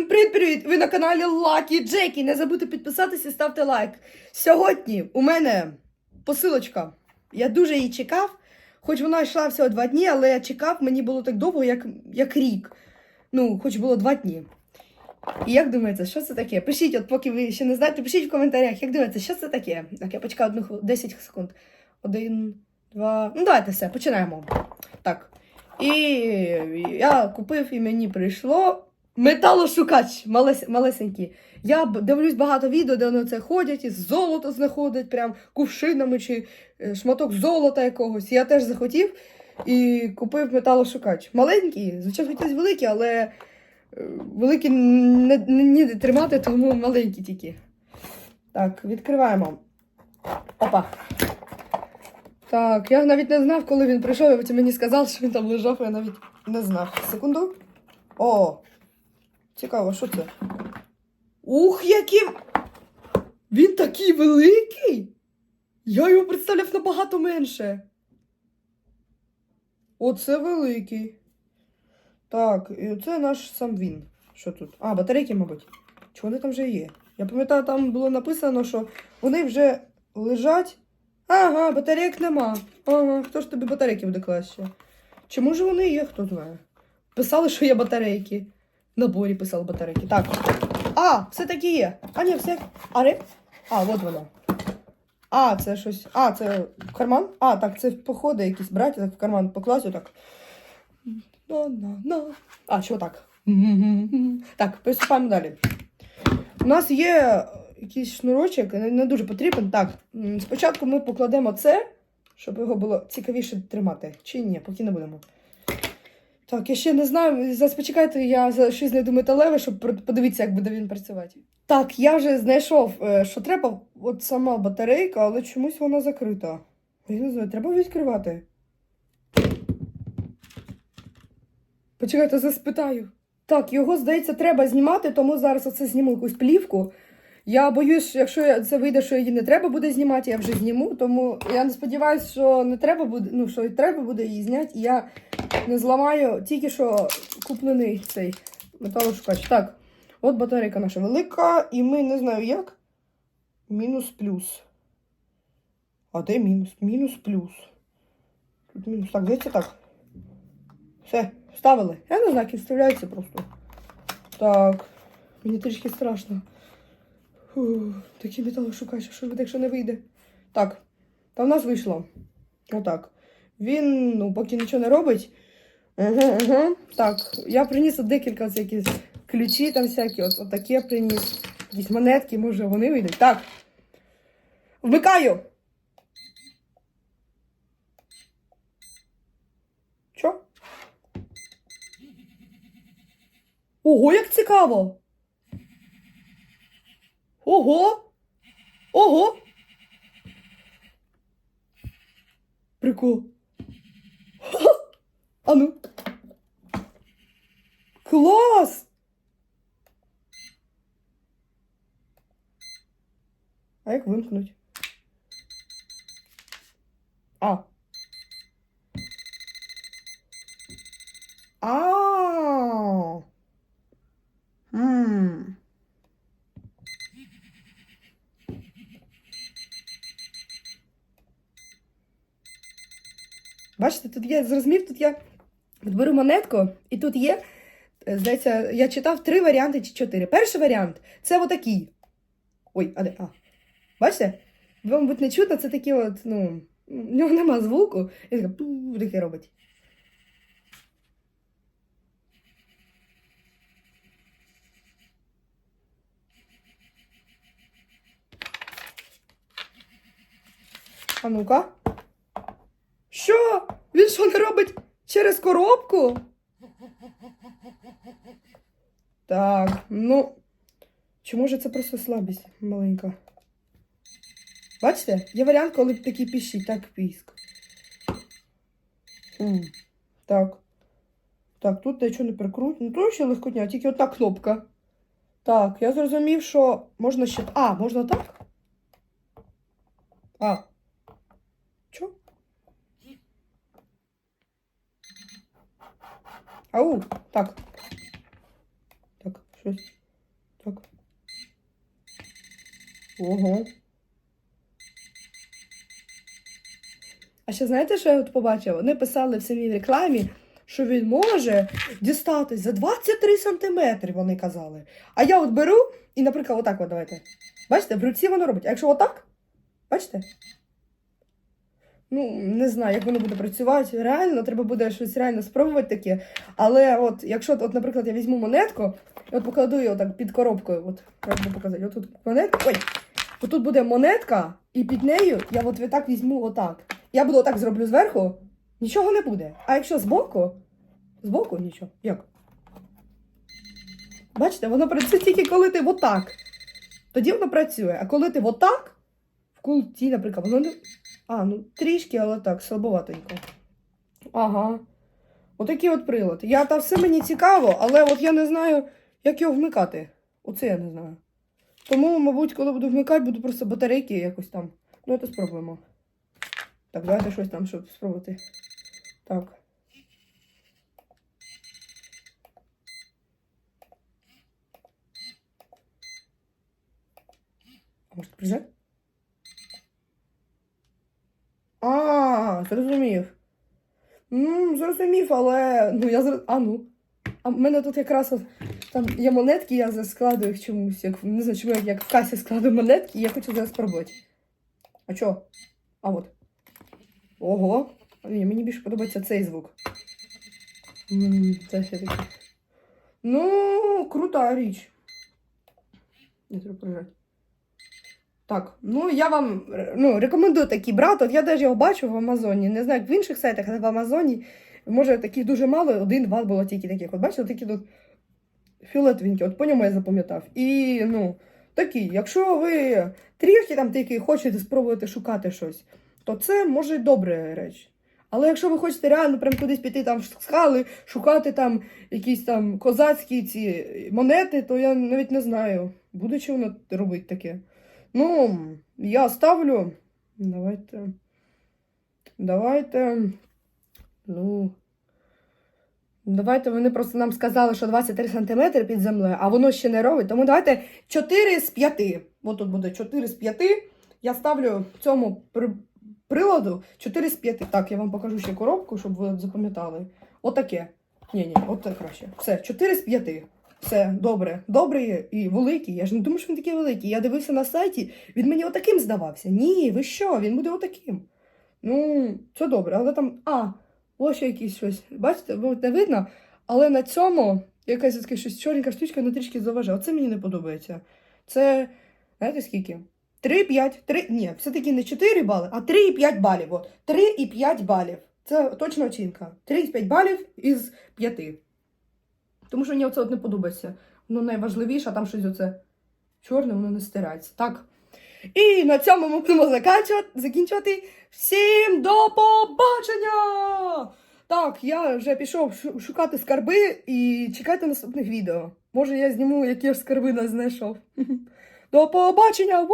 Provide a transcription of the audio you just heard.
Всім привіт-привіт! Ви на каналі Lucky Джекі. Не забудьте підписатися і ставте лайк. Сьогодні у мене посилочка. Я дуже її чекав, хоч вона йшла всього два дні, але я чекав, мені було так довго, як, як рік. Ну, хоч було два дні. І як думаєте, що це таке? Пишіть, от поки ви ще не знаєте, пишіть в коментарях, як думаєте, що це таке? Так, я почекаю одну хвилину, 10 секунд. Один, два. Ну, давайте все, починаємо. Так. І я купив і мені прийшло металошукач малес, малесенький. Я дивлюсь багато відео, де вони це ходять і золото знаходять, прям кувшинами чи е, шматок золота якогось. Я теж захотів і купив металошукач. Маленький, звичайно, хотілося великий, але е, великий не, не, тримати, тому маленький тільки. Так, відкриваємо. Опа. Так, я навіть не знав, коли він прийшов, і потім мені сказав, що він там лежав, я навіть не знав. Секунду. О! Цікаво, що це? Ух, який! Він такий великий! Я його представляв набагато менше. Оце великий. Так, і це наш сам він. Що тут? А, батарейки, мабуть. Чи вони там вже є? Я пам'ятаю, там було написано, що вони вже лежать. Ага, батарейок нема. Ага, хто ж тобі батарейки буде класти? Чи може вони є, хто знає? Писали, що є батарейки. В наборі писали батарейки. Так. А, все таки є. А, ні, все. А, ре... А, от воно. А, це щось. А, це карман? А, так, це походи якісь брати, так в карман покласти, отак. А, що так? Так, приступаємо далі. У нас є якийсь шнурочок, не, не дуже потрібен. Так, спочатку ми покладемо це, щоб його було цікавіше тримати. Чи ні, поки не будемо. Так, я ще не знаю. Зараз почекайте, я щось знайду металеве, щоб подивитися, як буде він працювати. Так, я вже знайшов, е, що треба, от сама батарейка, але чомусь вона закрита. Я не знаю, треба відкривати. Почекайте, зараз спитаю. Так, його, здається, треба знімати, тому зараз оце зніму якусь плівку. Я боюсь, що якщо це вийде, що її не треба буде знімати, я вже зніму. Тому я не сподіваюся, що не треба буде, ну що треба буде її зняти, і я не зламаю тільки що куплений цей металошукач. Так, от батарейка наша велика, і ми не знаю як. Мінус плюс. А де мінус? Мінус плюс. Тут мінус. Так, здається так. Все, вставили. Я не знаю, як вставляється просто. Так. Мені трішки страшно. Фу, такий металошукач, що ж буде, якщо не вийде? Так, та в нас вийшло. Отак. Він, ну, поки нічого не робить. Ага, ага. Так, я приніс декілька якісь ключі там всякі, от, от таке приніс. Якісь монетки, може вони вийдуть. Так. Вмикаю. Що? Ого, як цікаво! Ого! Ого! Прикол. А ну. Клас! А як вимкнуть? А. А. Бачите, тут я зрозумів, тут я беру монетку, і тут є, е, здається, я читав три варіанти чи чотири. Перший варіант це отакий. Ой, а де? А. Бачите? Ви, мабуть, не чутно, це такі от, ну, в нього нема звуку, і таке пу робить. А ну-ка. Що? Робить через коробку? Так, ну. Чи може це просто слабість маленька? Бачите? Є варіант, коли такий піщить, так піск. М, Так. Так, тут нічого не прикрут. Ну, то ще легкотня, тільки одна кнопка. Так, я зрозумів, що можна ще. А, можна так? А. Чо? Ау, так. Так, Щось. Так. Ого. А ще знаєте, що я от побачила? Вони писали в самій рекламі, що він може дістатись за 23 сантиметри, вони казали. А я от беру і, наприклад, отак от давайте. Бачите, в руці воно робить. А якщо отак, бачите? Ну, не знаю, як воно буде працювати. Реально, треба буде щось реально спробувати таке. Але от, якщо, от, наприклад, я візьму монетку, і от покладу її отак під коробкою, от, би показати, отут монетка, ой, отут буде монетка, і під нею я от так візьму отак. Я буду отак зроблю зверху, нічого не буде. А якщо збоку, збоку нічого. Як? Бачите, воно працює тільки коли ти отак. Тоді воно працює. А коли ти отак, в култі, наприклад, воно не. А, ну трішки, але так, слабоватенько. Ага. Отакий от прилад. Я та все мені цікаво, але от я не знаю, як його вмикати. Оце я не знаю. Тому, мабуть, коли буду вмикати, буду просто батарейки якось там. Ну, це спробуємо. Так, давайте щось там, щоб спробувати. Так. Може прижати? А, зрозумів. Ну, зрозумів, але. Ну, я зр... А ну. А в мене тут якраз там є монетки, я зараз складу їх чомусь. Як, не знаю, чому як, як в касі складу монетки, і я хочу зараз спробувати. А чо? А от. Ого. Ні, мені більше подобається цей звук. М, Це ще таке. Ну, крута річ. Не треба прижати. Так, ну я вам ну, рекомендую такий брат. От я навіть його бачу в Амазоні. Не знаю, як в інших сайтах, але в Амазоні. Може, таких дуже мало, один-два було тільки таких. От бачите, такі тут фіолетовенькі, от по ньому я запам'ятав. І ну, такі, якщо ви трішки там такі хочете спробувати шукати щось, то це може добра реч. Але якщо ви хочете реально прям кудись піти там в скали, шукати там якісь там козацькі ці монети, то я навіть не знаю, буде чи воно робити таке. Ну, я ставлю. Давайте. Давайте. Ну. Давайте вони просто нам сказали, що 23 см під землею, а воно ще не робить. Тому давайте 4 з 5. Ось тут буде 4 з 5. Я ставлю цьому при- приладу 4 з 5. Так, я вам покажу ще коробку, щоб ви запам'ятали. Отаке. Ні, ні, от це краще. Все, 4 з 5. Все, добре. Добрий і великий. Я ж не думаю, що він такий великий. Я дивився на сайті, він мені отаким здавався. Ні, ви що? Він буде отаким. Ну, це добре, але там. А, ось ще якісь щось. Бачите, не видно. Але на цьому якась таке щось чорненька штучка на трішки заважає. Оце мені не подобається. Це, знаєте скільки? 3-5, 3, ні, все-таки не 4 бали, а 3,5 балів. От. 3,5 балів. Це точна оцінка. 3,5 балів із 5. Тому що мені оце от не подобається. Воно найважливіше, а там щось оце чорне, воно не стирається. Так. І на цьому ми будемо закінчувати. Всім до побачення! Так, я вже пішов шукати скарби і чекайте наступних відео. Може, я зніму, які ж скарби не знайшов. До побачення!